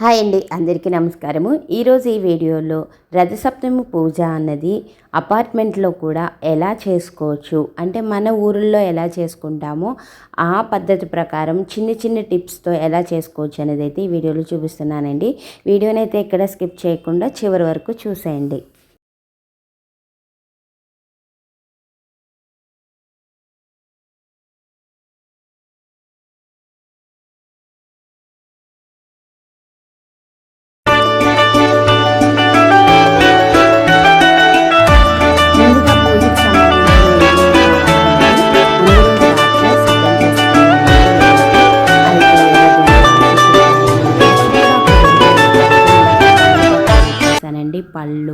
Hi అండి అందరికీ నమస్కారము. ఈరోజు ఈ వీడియోలో రథసప్తమి పూజ అన్నది అపార్ట్మెంట్లో కూడా ఎలా చేసుకోవచ్చు అంటే మన ఊరిలో ఎలా చేసుకుంటామో ఆ పద్ధతి ప్రకారం చిన్న చిన్న టిప్స్తో ఎలా చేసుకోవచ్చు అనేది అయితే ఈ వీడియోలో చూపిస్తున్నానండి. వీడియోనైతే అయితే ఎక్కడ స్కిప్ చేయకుండా చివరి వరకు చూసేయండి.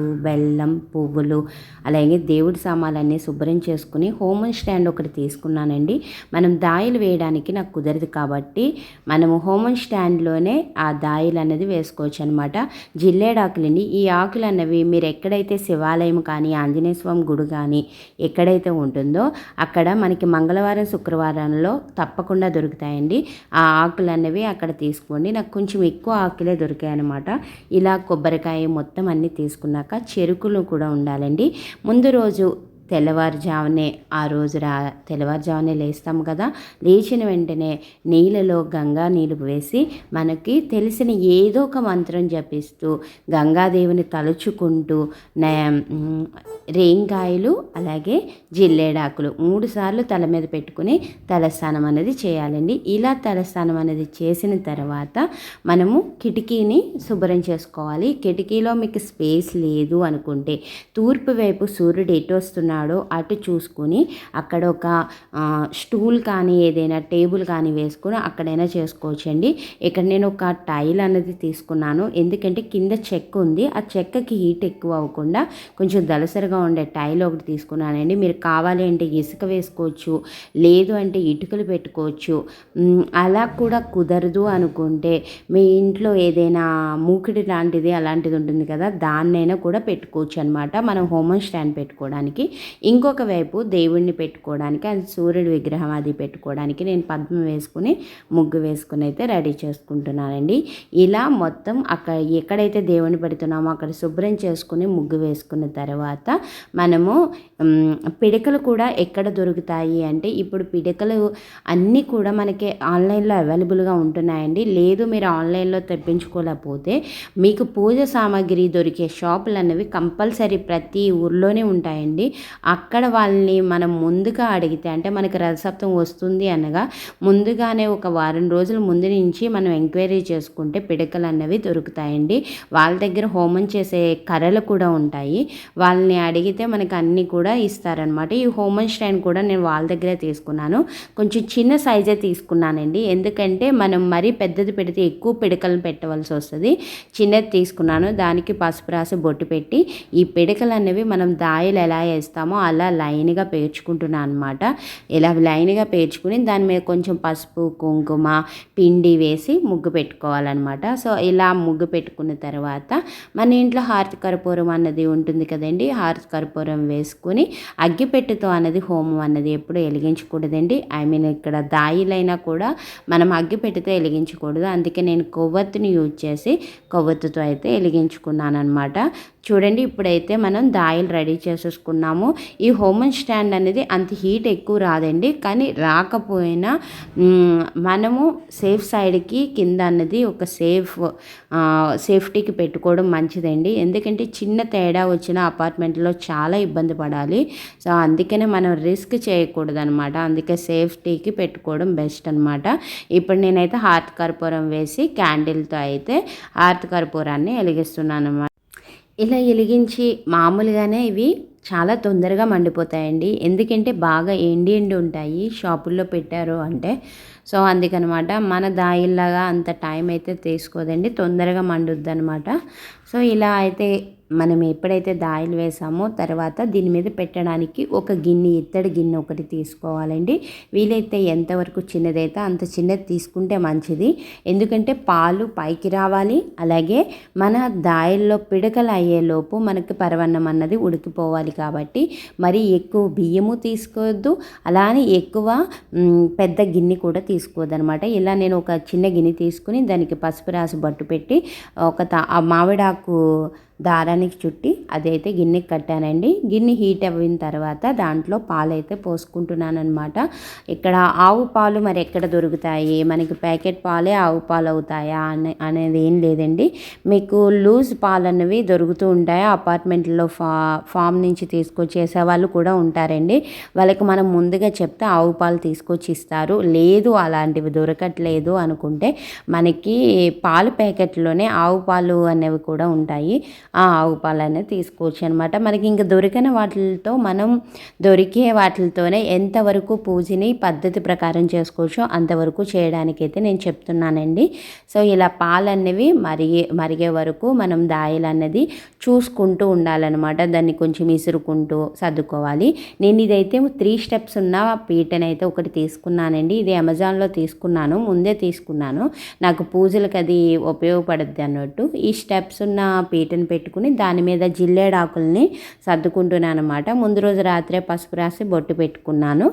పాలు బెల్లం పువ్వులు అలాగే దేవుడి సామాన్లన్నీ శుభ్రం చేసుకుని హోమన్ స్టాండ్ ఒకటి తీసుకున్నానండి. మనం దాయిలు వేయడానికి నాకు కుదరదు కాబట్టి మనము హోమన్ స్టాండ్లోనే ఆ దాయిలు అనేది వేసుకోవచ్చు అనమాట జిల్లేడాకులండి ఈ ఆకులు అన్నవి మీరు ఎక్కడైతే శివాలయం కానీ ఆంజనేయ స్వామి గుడి కానీ ఎక్కడైతే ఉంటుందో అక్కడ మనకి మంగళవారం శుక్రవారంలో తప్పకుండా దొరుకుతాయండి. ఆ ఆకులు అన్నవి అక్కడ తీసుకోండి. నాకు కొంచెం ఎక్కువ ఆకులే దొరికాయి అనమాట ఇలా కొబ్బరికాయ మొత్తం అన్నీ తీసుకున్నాక చెరుకులు కూడా ఉండాలండి. ముందు రోజు తెల్లవారుజామునే ఆ రోజు రా తెల్లవారుజామునే లేస్తాము కదా. లేచిన వెంటనే నీళ్ళలో గంగా నీళ్ళు వేసి మనకి తెలిసిన ఏదో ఒక మంత్రం జపిస్తూ గంగాదేవిని తలుచుకుంటూ రేంకాయలు అలాగే జిల్లేడాకులు మూడు సార్లు తల మీద పెట్టుకుని తలస్నానం అనేది చేయాలండి. ఇలా తలస్నానం అనేది చేసిన తర్వాత మనము కిటికీని శుభ్రం చేసుకోవాలి. కిటికీలో మీకు స్పేస్ లేదు అనుకుంటే తూర్పు వైపు సూర్యుడు ఎటు వస్తున్నాడు అటు చూసుకుని అక్కడ ఒక స్టూల్ కానీ ఏదైనా టేబుల్ కానీ వేసుకుని అక్కడైనా చేసుకోవచ్చండి. ఇక్కడ నేను ఒక టైల్ అనేది తీసుకున్నాను. ఎందుకంటే కింద చెక్క ఉంది. ఆ చెక్కకి హీట్ ఎక్కువ అవ్వకుండా కొంచెం దలసరిగా ఉండే టైల్ ఒకటి తీసుకున్నానండి. మీరు కావాలి అంటే ఇసుక వేసుకోవచ్చు లేదు అంటే ఇటుకలు పెట్టుకోవచ్చు. అలా కూడా కుదరదు అనుకుంటే మీ ఇంట్లో ఏదైనా మూకిడి లాంటిది అలాంటిది ఉంటుంది కదా దాన్నైనా కూడా పెట్టుకోవచ్చు అనమాట మనం హోమం స్టాండ్ పెట్టుకోవడానికి. ఇంకొక వైపు దేవుణ్ణి పెట్టుకోవడానికి అది సూర్యుడి విగ్రహం అది పెట్టుకోవడానికి నేను పద్మం వేసుకుని ముగ్గు వేసుకుని అయితే రెడీ చేసుకుంటున్నానండి. ఇలా మొత్తం అక్కడ ఎక్కడైతే దేవుడిని పెడుతున్నామో అక్కడ శుభ్రం చేసుకుని ముగ్గు వేసుకున్న తర్వాత మనము పిడకలు కూడా ఎక్కడ దొరుకుతాయి అంటే ఇప్పుడు పిడకలు అన్నీ కూడా మనకి ఆన్లైన్లో అవైలబుల్గా ఉంటున్నాయండి. లేదు మీరు ఆన్లైన్లో తెప్పించుకోలేకపోతే మీకు పూజ సామాగ్రి దొరికే షాపులు అనేవి కంపల్సరీ ప్రతి ఊర్లోనే ఉంటాయండి. అక్కడ వాళ్ళని మనం ముందుగా అడిగితే అంటే మనకి రథసప్తం వస్తుంది అనగా ముందుగానే ఒక వారం రోజుల ముందు నుంచి మనం ఎంక్వైరీ చేసుకుంటే పిడకలు అన్నవి దొరుకుతాయండి. వాళ్ళ దగ్గర హోమం చేసే కర్రలు కూడా ఉంటాయి. వాళ్ళని అడిగితే మనకి అన్నీ కూడా ఇస్తారనమాట ఈ హోమన్ స్టైన్ కూడా నేను వాళ్ళ దగ్గరే తీసుకున్నాను. కొంచెం చిన్న సైజే తీసుకున్నానండి. ఎందుకంటే మనం మరీ పెద్దది పెడితే ఎక్కువ పిడకలు పెట్టవలసి వస్తుంది. చిన్నది తీసుకున్నాను. దానికి పసుపు రాసి బొట్టు పెట్టి ఈ పిడకలు అనేవి మనం దాయలు ఎలా వేస్తామో అలా లైన్గా పేర్చుకుంటున్నాను అనమాట ఇలా లైన్గా పేర్చుకుని దాని మీద కొంచెం పసుపు కుంకుమ పిండి వేసి ముగ్గు పెట్టుకోవాలన్నమాట. సో ఇలా ముగ్గు పెట్టుకున్న తర్వాత మన ఇంట్లో హారతి కర్పూరం అన్నది ఉంటుంది కదండి. హారతి కర్పూరం వేసుకుని అగ్గిపెట్టెతో అన్నది హోమం అన్నది ఎప్పుడు వెలిగించకూడదండి. ఐ మీన్ ఇక్కడ దాయిలైనా కూడా మనం అగ్గిపెట్టెతో వెలిగించకూడదు. అందుకే నేను కొవ్వొత్తుని యూజ్ చేసి కొవ్వొత్తుతో అయితే వెలిగించుకున్నాను అనమాట చూడండి ఇప్పుడైతే మనం దాయిలు రెడీ చేసేసుకున్నాము. ఈ హోమన్ స్టాండ్ అనేది అంత హీట్ ఎక్కువ రాదండి. కానీ రాకపోయినా మనము సేఫ్ సైడ్కి కింద అన్నది ఒక సేఫ్ సేఫ్టీకి పెట్టుకోవడం మంచిదండి. ఎందుకంటే చిన్న తేడా వచ్చిన అపార్ట్మెంట్లో చాలా ఇబ్బంది పడాలి. సో అందుకనే మనం రిస్క్ చేయకూడదు అనమాట అందుకే సేఫ్టీకి పెట్టుకోవడం బెస్ట్ అనమాట ఇప్పుడు నేనైతే హార్త్ కర్పూరం వేసి క్యాండిల్తో అయితే హార్త్ కర్పూరాన్ని వెలిగిస్తున్నాను అనమాట ఇలా వెలిగించి మామూలుగానే ఇవి చాలా తొందరగా మండిపోతాయండి. ఎందుకంటే బాగా ఎండి ఎండి ఉంటాయి. షాపుల్లో పెట్టారు అంటే. సో అందుకనమాట మన దాయిల్లాగా అంత టైం అయితే తీసుకోదండి. తొందరగా మండుద్ది అనమాట సో ఇలా అయితే మనం ఎప్పుడైతే దాయిలు వేసామో తర్వాత దీని మీద పెట్టడానికి ఒక గిన్నె ఇత్తడి గిన్నె ఒకటి తీసుకోవాలండి. వీలైతే ఎంతవరకు చిన్నదైతే అంత చిన్నది తీసుకుంటే మంచిది. ఎందుకంటే పాలు పైకి రావాలి అలాగే మన దాయిల్లో పిడకలు అయ్యేలోపు మనకి పరవన్నం అన్నది ఉడికిపోవాలి కాబట్టి మరి ఎక్కువ బియ్యము తీసుకోవద్దు అలానే ఎక్కువ పెద్ద గిన్నె కూడా తీసుకోవద్దు అనమాట ఇలా నేను ఒక చిన్న గిన్నె తీసుకుని దానికి పసుపు రాసి బట్టు పెట్టి ఒక మామిడాకు దారానికి చుట్టి అదైతే గిన్నెకి కట్టానండి. గిన్నె హీట్ అయిన తర్వాత దాంట్లో పాలు అయితే పోసుకుంటున్నాను అనమాట ఇక్కడ ఆవు పాలు మరి ఎక్కడ దొరుకుతాయి? మనకి ప్యాకెట్ పాలే ఆవు పాలు అవుతాయా అనే అనేది ఏం లేదండి. మీకు లూజ్ పాలు అన్నవి దొరుకుతూ ఉంటాయి. అపార్ట్మెంట్లో ఫా ఫామ్ నుంచి తీసుకొచ్చి చేసేవాళ్ళు కూడా ఉంటారండి. వాళ్ళకి మనం ముందుగా చెప్తే ఆవు పాలు తీసుకొచ్చి ఇస్తారు. లేదు అలాంటివి దొరకట్లేదు అనుకుంటే మనకి పాలు ప్యాకెట్లోనే ఆవు పాలు అనేవి కూడా ఉంటాయి. ఆ ఆవు పాలనే తీసుకోవచ్చు అనమాట మనకి ఇంకా దొరికిన వాటితో మనం దొరికే వాటితోనే ఎంతవరకు పూజని పద్ధతి ప్రకారం చేసుకోవచ్చో అంతవరకు చేయడానికైతే నేను చెప్తున్నానండి. సో ఇలా పాలు అనేవి మరిగే మరిగే వరకు మనం దాయలు అన్నది చూసుకుంటూ ఉండాలన్నమాట. దాన్ని కొంచెం ఇసురుకుంటూ సర్దుకోవాలి. నేను ఇదైతే త్రీ స్టెప్స్ ఉన్న పీటనైతే ఒకటి తీసుకున్నానండి. ఇది అమెజాన్లో తీసుకున్నాను. ముందే తీసుకున్నాను. నాకు పూజలకు అది ఉపయోగపడుద్ది అన్నట్టు. ఈ స్టెప్స్ ఉన్న పీటను పెట్టి పెట్టుకుని దాని మీద జిల్లేడాకుల్ని సర్దుకుంటున్నాను అనమాట ముందు రోజు రాత్రే పసుపు రాసి బొట్టు పెట్టుకున్నాను.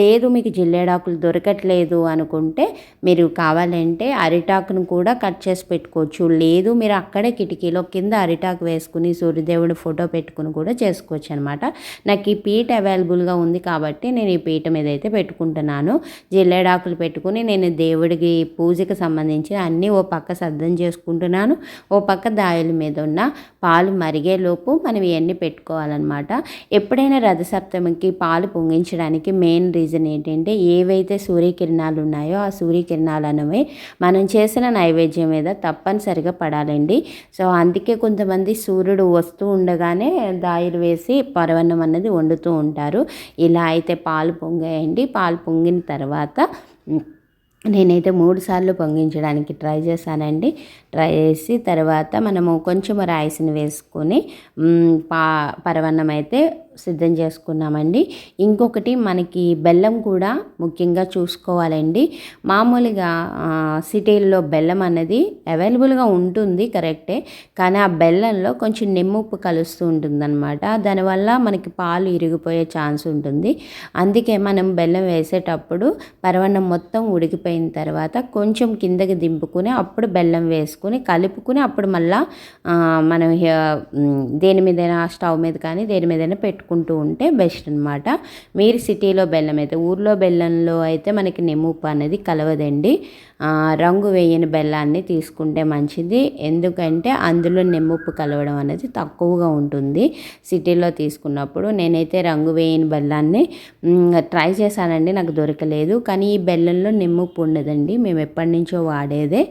లేదు మీకు జిల్లేడాకులు దొరకట్లేదు అనుకుంటే మీరు కావాలంటే అరిటాకును కూడా కట్ చేసి పెట్టుకోవచ్చు. లేదు మీరు అక్కడే కిటికీలో కింద అరిటాకు వేసుకుని సూర్యదేవుడి ఫోటో పెట్టుకుని కూడా చేసుకోవచ్చు అనమాట నాకు ఈ పీట అవైలబుల్గా ఉంది కాబట్టి నేను ఈ పీట మీద అయితే పెట్టుకుంటున్నాను. జిల్లేడాకులు పెట్టుకుని నేను దేవుడికి పూజకి సంబంధించి అన్నీ ఓ పక్క సర్దం చేసుకుంటున్నాను. ఓ పక్క దాయల మీద ఉన్న పాలు మరిగేలోపు మనం ఇవన్నీ పెట్టుకోవాలన్నమాట. ఎప్పుడైనా రథసప్తమికి పాలు పొంగించడానికి మెయిన్ రీజన్ ఏంటంటే ఏవైతే సూర్యకిరణాలు ఉన్నాయో ఆ సూర్యకిరణాలు అనేవి మనం చేసిన నైవేద్యం మీద తప్పనిసరిగా పడాలండి. సో అందుకే కొంతమంది సూర్యుడు వస్తూ ఉండగానే దాయిలు వేసి పరవన్నం అన్నది వండుతూ ఉంటారు. ఇలా అయితే పాలు పొంగాయండి. పాలు పొంగిన తర్వాత నేనైతే మూడు సార్లు పొంగించడానికి ట్రై చేశానండి. ట్రై చేసి తర్వాత మనము కొంచెం రైస్ని వేసుకొని పా పరవన్నం అయితే సిద్ధం చేసుకున్నామండి. ఇంకొకటి మనకి బెల్లం కూడా ముఖ్యంగా చూసుకోవాలండి. మామూలుగా సిటీల్లో బెల్లం అనేది అవైలబుల్గా ఉంటుంది కరెక్టే. కానీ ఆ బెల్లంలో కొంచెం నిమ్ముప్పు కలుస్తూ ఉంటుందన్నమాట. దానివల్ల మనకి పాలు ఇరిగిపోయే ఛాన్స్ ఉంటుంది. అందుకే మనం బెల్లం వేసేటప్పుడు పరవన్నం మొత్తం ఉడికిపోయిన తర్వాత కొంచెం కిందకి దింపుకుని అప్పుడు బెల్లం వేసుకుని కలుపుకుని అప్పుడు మళ్ళీ మనం దేని మీదైనా స్టవ్ మీద కానీ దేని మీదైనా పెట్టుకుని పెట్టుకుంటూ ఉంటే బెస్ట్ అనమాట మీరు సిటీలో బెల్లం అయితే ఊర్లో బెల్లంలో అయితే మనకి నెమ్ముప్పు అనేది కలవదండి. రంగు వేయని బెల్లాన్ని తీసుకుంటే మంచిది. ఎందుకంటే అందులో నెమ్ముప్పు కలవడం అనేది తక్కువగా ఉంటుంది. సిటీలో తీసుకున్నప్పుడు నేనైతే రంగు వేయని బెల్లాన్ని ట్రై చేశానండి నాకు దొరకలేదు. కానీ ఈ బెల్లంలో నెమ్ముప్పు ఉండదండి. మేము ఎప్పటి నుంచో వాడేదే.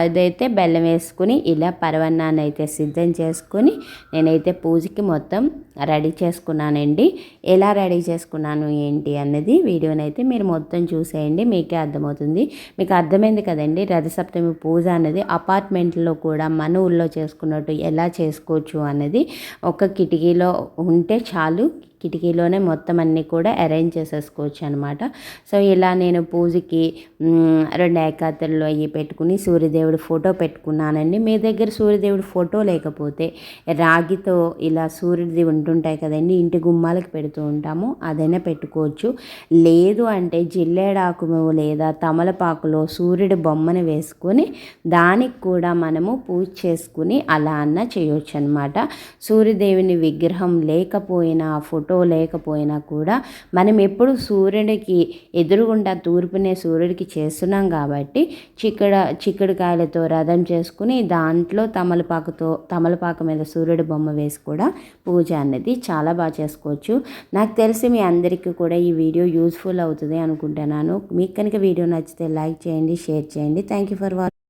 అదైతే బెల్లం వేసుకుని ఇలా పరవన్నాన్ని అయితే సిద్ధం చేసుకొని నేనైతే పూజకి మొత్తం రెడీ చేసుకున్నానండి. ఎలా రెడీ చేసుకున్నాను ఏంటి అన్నది వీడియోనైతే మీరు మొత్తం చూసేయండి. మీకే అర్థమవుతుంది. మీకు అర్థమైంది కదండి? రథసప్తమి పూజ అనేది అపార్ట్మెంట్లో కూడా మన ఊళ్ళో చేసుకున్నట్టు ఎలా చేసుకోవచ్చు అనేది ఒక కిటికీలో ఉంటే చాలు. కిటికీలోనే మొత్తం అన్నీ కూడా అరేంజ్ చేసేసుకోవచ్చు అనమాట సో ఇలా నేను పూజకి రెండు ఏకాతలు అవి పెట్టుకుని సూర్యదేవుడి ఫోటో పెట్టుకున్నానండి. మీ దగ్గర సూర్యదేవుడి ఫోటో లేకపోతే రాగితో ఇలా సూర్యుడిది ఉంటుంటాయి కదండి ఇంటి గుమ్మాలకు పెడుతూ ఉంటాము అదైనా పెట్టుకోవచ్చు. లేదు అంటే జిల్లేడాకు లేదా తమలపాకులో సూర్యుడి బొమ్మను వేసుకొని దానికి కూడా మనము పూజ చేసుకుని అలా అన్న చేయొచ్చు అనమాట సూర్యదేవుని విగ్రహం లేకపోయినా ఫోటో ఫోటో లేకపోయినా కూడా మనం ఎప్పుడు సూర్యుడికి ఎదురుగుండా తూర్పునే సూర్యుడికి చేస్తున్నాం కాబట్టి చిక్కడ చిక్కుడుకాయలతో రథం చేసుకుని దాంట్లో తమలపాకుతో తమలపాకు మీద సూర్యుడి బొమ్మ వేసి కూడా పూజ అనేది చాలా బాగా చేసుకోవచ్చు. నాకు తెలిసి మీ అందరికీ కూడా ఈ వీడియో యూస్ఫుల్ అవుతుంది అనుకుంటున్నాను. మీకు కనుక వీడియో నచ్చితే లైక్ చేయండి షేర్ చేయండి. Thank you for watching